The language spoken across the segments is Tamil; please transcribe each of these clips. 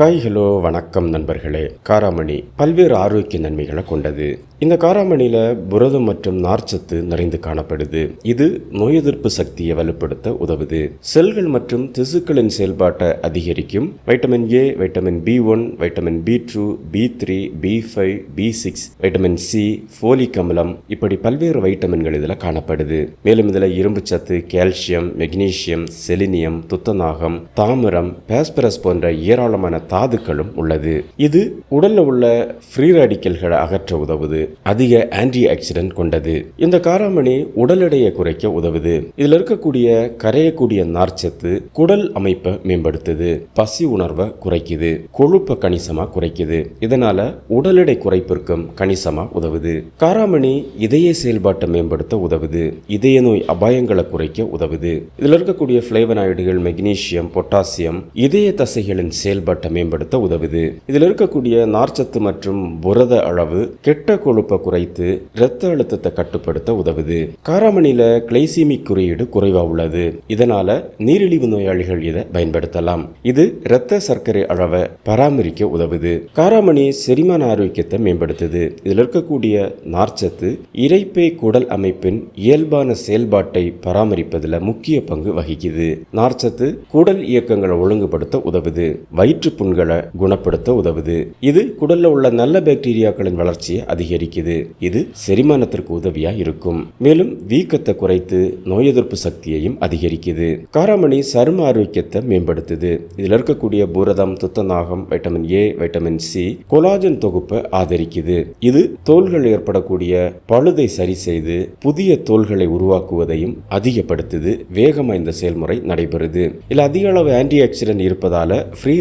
ஹாய் ஹலோ வணக்கம் நண்பர்களே. காராமணி பல்வேறு ஆரோக்கிய நன்மைகளை கொண்டது. இந்த காராமணியில் புரதம் மற்றும் நார்ச்சத்து நிறைந்து காணப்படுது. இது நோய் எதிர்ப்பு சக்தியை வலுப்படுத்த உதவுது. செல்கள் மற்றும் திசுக்களின் செயல்பாட்டை அதிகரிக்கும். Vitamin A vitamin B one vitamin B two B three B five B six vitamin C folic அமிலம் இப்படி பல்வேறு வைட்டமின்கள் இதில் காணப்படுது. மேலும் இதில் இரும்பு சத்து கால்சியம் மெக்னீசியம் செலினியம் துத்தநாகம் தாமிரம் பாஸ்பரஸ் போன்ற ஏராளமான தாதுக்களும் உள்ளது. இது உடல்ல உள்ள ஃப்ரீ ராடிக்கல்களை அகற்ற உதவுது. அதிக ஆன்டி ஆக்சிடென்ட் கொண்டது. இந்த காராமணி உடல் எடையை குறைக்க உதவுது. இதுல இருக்கக்கூடிய கரையக்கூடிய நார்ச்சத்து குடல் அமைப்பை மேம்படுத்துது. பசி உணர்வை குறைக்குது. கொழுப்பை கணிசமா குறைக்குது. இதனால உடல் எடை குறைப்பிற்கும் கணிசமா உதவுது. காராமணி இதய செயல்பாட்டை மேம்படுத்த உதவுது. இதய நோய் அபாயங்களை குறைக்க உதவுது. இதுல இருக்கக்கூடிய பிளேவனாய்டுகள் மெக்னீசியம் பொட்டாசியம் இதய தசைகளின் செயல்பாட்டை மேம்படுத்த உதவுது. இதில் இருக்கக்கூடிய நார்ச்சத்து மற்றும் புரத அளவு கெட்ட கொழுப்பை குறைத்து இரத்த அழுத்தத்தை கட்டுப்படுத்த உதவுது. காராமணியில கிளைசீமிக் குறியீடு குறைவா உள்ளது. இதனால நீரிழிவு நோயாளிகள் இதை பயன்படுத்தலாம். இது இரத்த சர்க்கரை அளவை பராமரிக்க உதவுது. காராமணி செரிமான ஆரோக்கியத்தை மேம்படுத்துது. இதில் இருக்கக்கூடிய நார்ச்சத்து இறைப்பை குடல் அமைப்பின் இயல்பான செயல்பாட்டை பராமரிப்பதில் முக்கிய பங்கு வகிக்குது. நார்ச்சத்து குடல் இயக்கங்களை ஒழுங்குபடுத்த உதவுது. வயிற்று புண்களை குணப்படுத்த உதவுது. இது குடல்ல உள்ள நல்ல பாக்டீரியாக்களின் வளர்ச்சியை அதிகரிக்குது. இது செரிமானத்திற்கு உதவியா இருக்கும். மேலும் வீக்கத்தை குறைத்து நோய் எதிர்ப்பு சக்தியையும் அதிகரிக்குது. காராமணி சரும ஆரோக்கியத்தை மேம்படுத்துது. இதுல இருக்கக்கூடிய புரதம் துத்தநாகம் vitamin A vitamin C collagen தொகுப்பை ஆதரிக்குது. இது தோல்கள் ஏற்படக்கூடிய பழுதை சரி செய்து புதிய தோல்களை உருவாக்குவதையும் அதிகப்படுத்துது. வேகமாக இந்த செயல்முறை நடைபெறுது. இதில் அதிக அளவு ஆன்டி ஆக்சிடென்ட் இருப்பதால ஃப்ரீ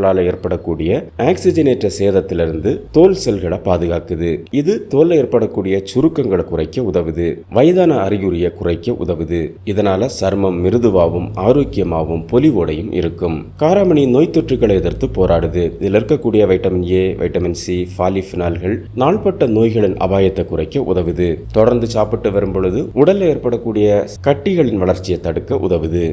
ரேடிக்கல்களால் ஏற்படக்கூடிய ஆக்சிஜனேற்ற சேதத்திலிருந்து தோல் செல்களை பாதுகாக்குது. இது தோல்ல ஏற்படக்கூடிய சுருக்கங்களை குறைக்க உதவுது. வயதான அறிகுறியை குறைக்க உதவுது. இதனால சர்மம் மிருதுவாகவும் ஆரோக்கியமாகவும் பொலிவோடையும் இருக்கும். காராமணி நோய் தொற்றுகளை எதிர்த்து போராடுது. இதில் இருக்கக்கூடிய வைட்டமின் ஏ வைட்டமின் சி பாலிஃபினால்கள் நாள்பட்ட நோய்களின் அபாயத்தை குறைக்க உதவுது. தொடர்ந்து சாப்பிட்டு வரும் பொழுது உடல்ல ஏற்படக்கூடிய கட்டிகளின் வளர்ச்சியை தடுக்க உதவுது.